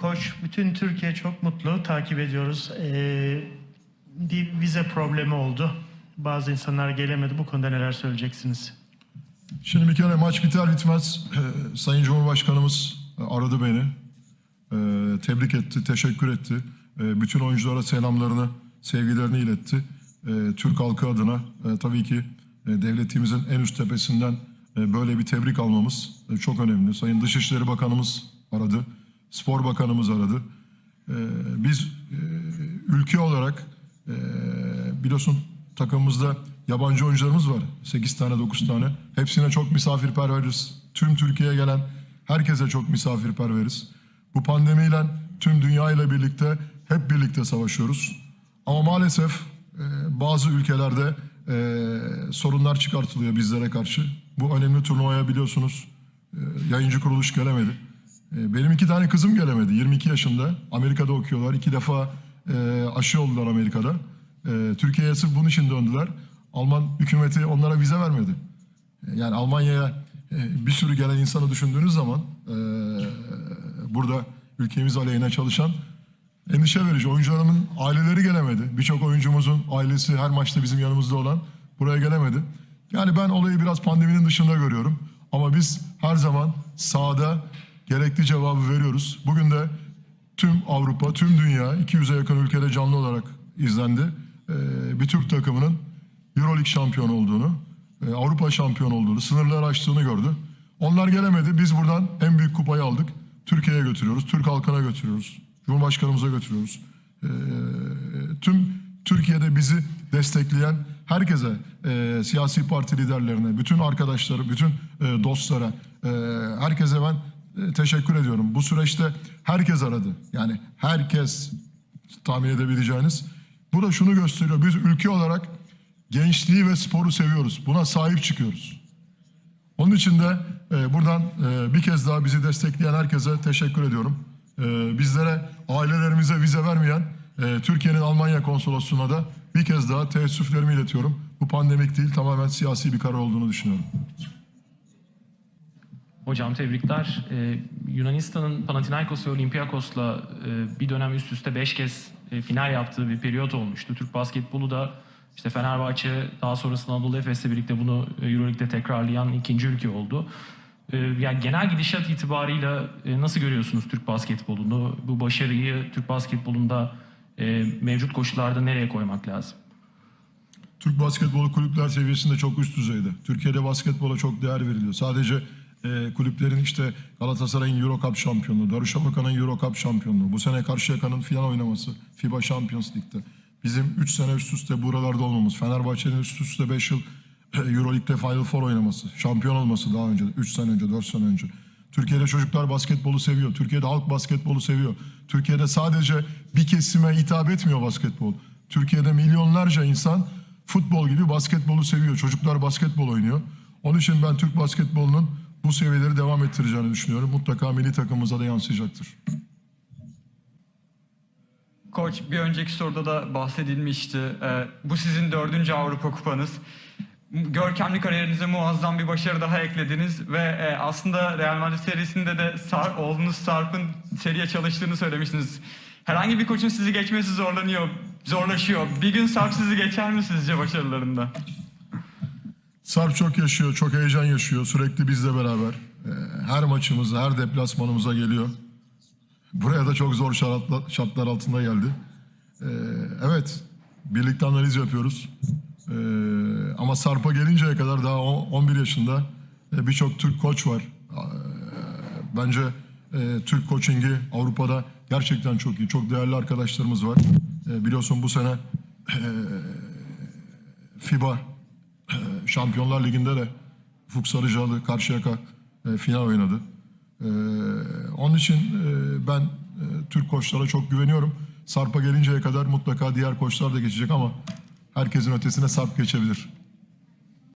Koç, bütün Türkiye çok mutlu, takip ediyoruz. Ee, bir vize problemi oldu. Bazı insanlar gelemedi. Bu konuda neler söyleyeceksiniz? Şimdi bir kere maç biter bitmez e, Sayın Cumhurbaşkanımız e, aradı beni. E, tebrik etti, teşekkür etti. E, bütün oyunculara selamlarını, sevgilerini iletti. E, Türk halkı adına e, tabii ki e, devletimizin en üst tepesinden e, böyle bir tebrik almamız e, çok önemli. Sayın Dışişleri Bakanımız aradı, Spor Bakanımız aradı. E, biz e, ülke olarak e, biliyorsun takımımızda yabancı oyuncularımız var. 8 tane 9 tane. Hepsine çok misafirperveriz. Tüm Türkiye'ye gelen herkese çok misafirperveriz. Bu pandemiyle tüm dünya ile birlikte hep birlikte savaşıyoruz. Ama maalesef e, bazı ülkelerde e, sorunlar çıkartılıyor bizlere karşı. Bu önemli turnuvaya biliyorsunuz yayıncı kuruluş gelemedi. E, Benim iki tane kızım gelemedi. 22 yaşında. Amerika'da okuyorlar. İki defa e, aşı oldular Amerika'da. E, Türkiye'ye sırf bunun için döndüler. Alman hükümeti onlara vize vermedi. E, Yani Almanya'ya bir sürü gelen insanı düşündüğünüz zaman burada ülkemiz aleyhine çalışan endişe verici. Oyuncularımın aileleri gelemedi. Birçok oyuncumuzun ailesi her maçta bizim yanımızda olan buraya gelemedi. Yani ben olayı biraz pandeminin dışında görüyorum. Ama biz her zaman sahada gerekli cevabı veriyoruz. Bugün de tüm Avrupa, tüm dünya 200'e yakın ülkede canlı olarak izlendi. Ee, bir Türk takımının Euroleague şampiyonu olduğunu, e, Avrupa şampiyonu olduğunu, sınırları aştığını gördü. Onlar gelemedi. Biz buradan en büyük kupayı aldık. Türkiye'ye götürüyoruz, Türk halkına götürüyoruz, Cumhurbaşkanımıza götürüyoruz. Ee, tüm Türkiye'de bizi destekleyen herkese, e, siyasi parti liderlerine, bütün arkadaşları, bütün e, dostlara, e, herkese ben teşekkür ediyorum. Bu süreçte herkes aradı. Yani herkes tahmin edebileceğiniz. Bu da şunu gösteriyor. Biz ülke olarak gençliği ve sporu seviyoruz. Buna sahip çıkıyoruz. Onun için de e, buradan e, bir kez daha bizi destekleyen herkese teşekkür ediyorum. E, bizlere, ailelerimize vize vermeyen e, Türkiye'nin Almanya konsolosluğuna da bir kez daha teessüflerimi iletiyorum. Bu pandemik değil, tamamen siyasi bir karar olduğunu düşünüyorum. Hocam tebrikler. Ee, Yunanistan'ın Panathinaikos ve Olympiakos'la e, bir dönem üst üste 5 kez e, final yaptığı bir periyot olmuştu. Türk basketbolu da işte Fenerbahçe daha sonrasında Anadolu Efes'le birlikte bunu e, Euroleague'de tekrarlayan ikinci ülke oldu. Ee, yani genel gidişat itibarıyla e, nasıl görüyorsunuz Türk basketbolunu? Bu başarıyı Türk basketbolunda e, mevcut koşullarda nereye koymak lazım? Türk basketbolu kulüpler seviyesinde çok üst düzeyde. Türkiye'de basketbola çok değer veriliyor. Sadece e, kulüplerin işte Galatasaray'ın Euro Cup şampiyonluğu, Darüşşafaka'nın Euro Cup şampiyonluğu, bu sene Karşıyaka'nın final oynaması, FIBA Champions League'de. Bizim 3 sene üst üste buralarda olmamız, Fenerbahçe'nin üst üste 5 yıl e, Euro League'de Final Four oynaması, şampiyon olması daha önce, 3 sene önce, 4 sene önce. Türkiye'de çocuklar basketbolu seviyor. Türkiye'de halk basketbolu seviyor. Türkiye'de sadece bir kesime hitap etmiyor basketbol. Türkiye'de milyonlarca insan futbol gibi basketbolu seviyor. Çocuklar basketbol oynuyor. Onun için ben Türk basketbolunun bu seviyeleri devam ettireceğini düşünüyorum. Mutlaka milli takımımıza da yansıyacaktır. Koç bir önceki soruda da bahsedilmişti. Ee, bu sizin dördüncü Avrupa Kupanız. Görkemli kariyerinize muazzam bir başarı daha eklediniz ve e, aslında Real Madrid serisinde de Sar, oğlunuz Sarp'ın seriye çalıştığını söylemiştiniz. Herhangi bir koçun sizi geçmesi zorlanıyor, zorlaşıyor. Bir gün Sarp sizi geçer mi sizce başarılarında? Sarp çok yaşıyor, çok heyecan yaşıyor. Sürekli bizle beraber. Ee, Her maçımıza, her deplasmanımıza geliyor. Buraya da çok zor şartlar, altında geldi. Ee, Evet, birlikte analiz yapıyoruz. Ee, Ama Sarp'a gelinceye kadar daha on- 11 yaşında e, birçok Türk koç var. Bence e, Türk coachingi Avrupa'da gerçekten çok iyi. Çok değerli arkadaşlarımız var. Biliyorsun bu sene e, FIBA Şampiyonlar Ligi'nde de Ufuk Sarıcalı Karşıyaka e, final oynadı. E, onun için e, ben e, Türk koçlara çok güveniyorum. Sarp'a gelinceye kadar mutlaka diğer koçlar da geçecek ama herkesin ötesine Sarp geçebilir.